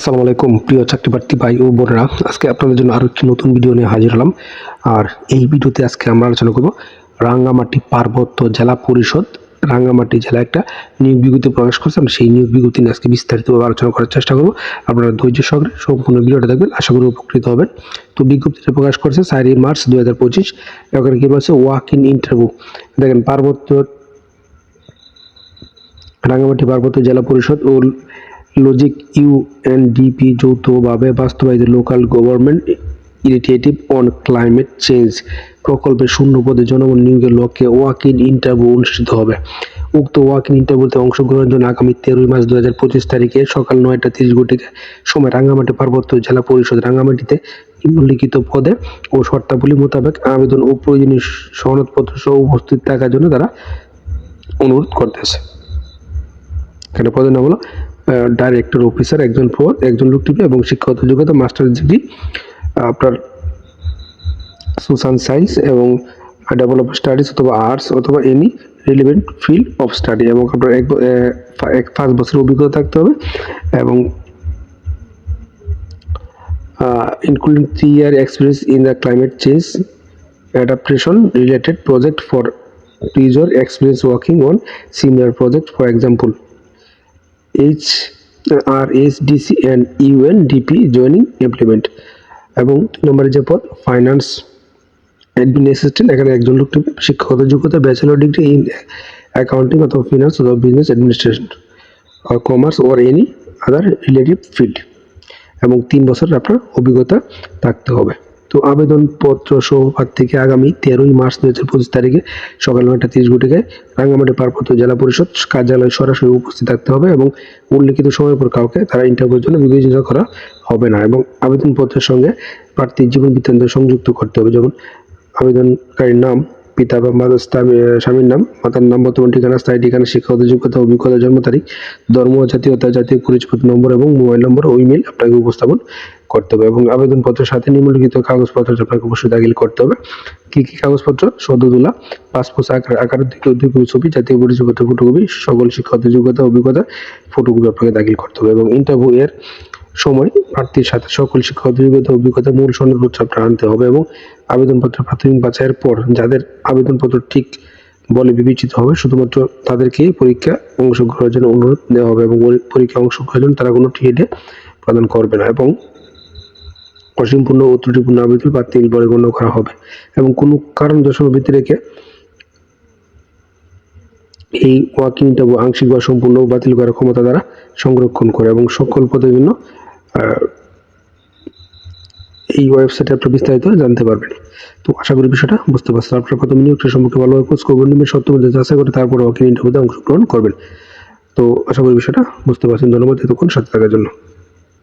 আসসালামু আলাইকুম, প্রিয় চাকরি প্রার্থী ভাই ও বোনেরা। আজকে আপনাদের জন্য আরও একটি নতুন ভিডিও নিয়ে হাজির হলাম। আর এই ভিডিওতে আজকে আমরা আলোচনা করব রাঙ্গামাটি পার্বত্য জেলা পরিষদ। রাঙ্গামাটি জেলা একটা নিয়োগ বিজ্ঞপ্তি প্রকাশ করছে। আমরা সেই নিয়োগ বিজ্ঞপ্তি নিয়ে আজকে বিস্তারিতভাবে আলোচনা করার চেষ্টা করব। আপনারা ধৈর্য সহকারে সম্পূর্ণ ভিডিওটা দেখবেন। আশা করি উপকৃত হবেন। তো বিজ্ঞপ্তিটা প্রকাশ করেছে চারই মার্চ দু হাজার পঁচিশ। এখানে কি বলছে? Walk in interview. দেখেন, পার্বত্য, রাঙ্গামাটি পার্বত্য জেলা পরিষদ ও লজিক ইউএনডিপি যৌথভাবে বাস্তবায়িত local government initiative on climate change প্রকল্পের শূন্য পদে জনগণ নিয়োগের লক্ষ্যে ওয়াক ইন ইন্টারভিউ অনুষ্ঠিত হবে। উক্ত ওয়াক ইন ইন্টারভিউতে অংশগ্রহণের জন্য আগামী তেরোই মার্চ দু হাজার পঁচিশ তারিখে সকাল নয়টা তিরিশ ঘটিকা সময় রাঙ্গামাটি পার্বত্য জেলা পরিষদ রাঙ্গামাটিতে নিম্নলিখিত পদে ও শর্তাবলী মোতাবেক আবেদন ও প্রয়োজনীয় সনদপত্র সহ উপস্থিত থাকার জন্য তারা অনুরোধ করতেছে। এখানে পদের নাম হলো ডাইরেক্টর অফিসার একজন ফোর একজন লোক টিপে এবং শিক্ষাগত যোগ্যতা মাস্টার ডিগ্রি আপনার সোশ্যাল সায়েন্স এবং ডেভেলপ স্টাডিজ অথবা আর্টস অথবা any relevant field of study এবং আপনার এক এক পাঁচ বছরের অভিজ্ঞতা থাকতে হবে এবং including three year experience in the climate change adaptation related project for user experience working on similar project, for example H RSDC and UNDP joining implement. এবং দুই নম্বরে যে পদ ফাইন্যান্স অ্যাডমিন অ্যাসিস্ট্যান্ট এখানে একজন লোক শিক্ষাগত যোগ্যতা ব্যাচেলর ডিগ্রি ইন অ্যাকাউন্টিং অথবা ফিনান্স অথবা business administration commerce or any other relative field এবং তিন বছরের আপনার অভিজ্ঞতা থাকতে হবে। তো আবেদনপত্র সহ প্রার্থীকে আগামী তেরোই মার্চ দু হাজার পঁচিশ তারিখে সকাল নয়টা তিরিশ ঘটিকায় রাঙ্গামাটি পার্বত্য জেলা পরিষদ কার্যালয়ে সরাসরি উপস্থিত থাকতে হবে এবং উল্লিখিত সময়ের পর কাউকে তারা ইন্টারভিউর জন্য বিবেচনা করা হবে না এবং আবেদনপত্রের সঙ্গে প্রার্থীর জীবন বৃত্তান্ত সংযুক্ত করতে হবে। যেমন আবেদনকারীর নাম, পিতা বা মাতার স্বামীর নাম, মাতার নাম, বর্তমান ঠিকানা, স্থায়ী ঠিকানা, শিক্ষাগত যোগ্যতা, অভিজ্ঞতা, জন্ম তারিখ, ধর্ম, জাতীয়তা, জাতীয় পরিচয়পত্র নম্বর এবং মোবাইল নম্বর ও ইমেল আপনাকে উপস্থাপন করতে হবে এবং আবেদনপত্রের সাথে নিম্নলিখিত কাগজপত্র আপনাকে অবশ্যই দাখিল করতে হবে। কি কি কাগজপত্র? সদ্য তোলা, পাসপোর্ট, আকার, আকারের দিকে দুই ছবি, জাতীয় পরিচয়পত্র ফটোকপি সকল শিক্ষাগত যোগ্যতা, অভিজ্ঞতা ফটোকপি আপনাকে দাখিল করতে হবে এবং ইন্টারভিউ এর সময় প্রার্থীর সাথে সকল শিক্ষাগত যোগ্যতা, অভিজ্ঞতা, মূল সনদপত্র আপনার আনতে হবে এবং আবেদনপত্র প্রাথমিক বাছাইয়ের পর যাদের আবেদনপত্র ঠিক বলে বিবেচিত হবে, শুধুমাত্র তাদেরকে পরীক্ষা অংশগ্রহণের জন্য অনুরোধ দেওয়া হবে এবং পরীক্ষা অংশগ্রহণের জন্য তারা কোনো টিএডে প্রদান করবে না এবং অসম্পূর্ণ ও ত্রুটিপূর্ণ আবেদন বাতিল বলে গণ্য করা হবে। এবং কোনো কারণ দর্শন ভিত্তি রেখে এই ওয়াকিং ইন্টারভিউ আংশিক বা সম্পূর্ণ বাতিল করার ক্ষমতা দ্বারা সংরক্ষণ করে এবং সকল পদের জন্য এই ওয়েবসাইটে আপনার বিস্তারিত জানতে পারবেন। তো আশা করি বিষয়টা বুঝতে পারছেন। আপনার প্রথম নিয়োগটা সম্পর্কে ভালোভাবে খোঁজ খবর নেবেন, সত্য মধ্যে যাচাই করে তারপরে ওয়াকিং ইন্টারভিউতে অংশগ্রহণ করবেন। তো আশা করি বিষয়টা বুঝতে পারছেন। ধন্যবাদ এতক্ষণ সাথে থাকার জন্য।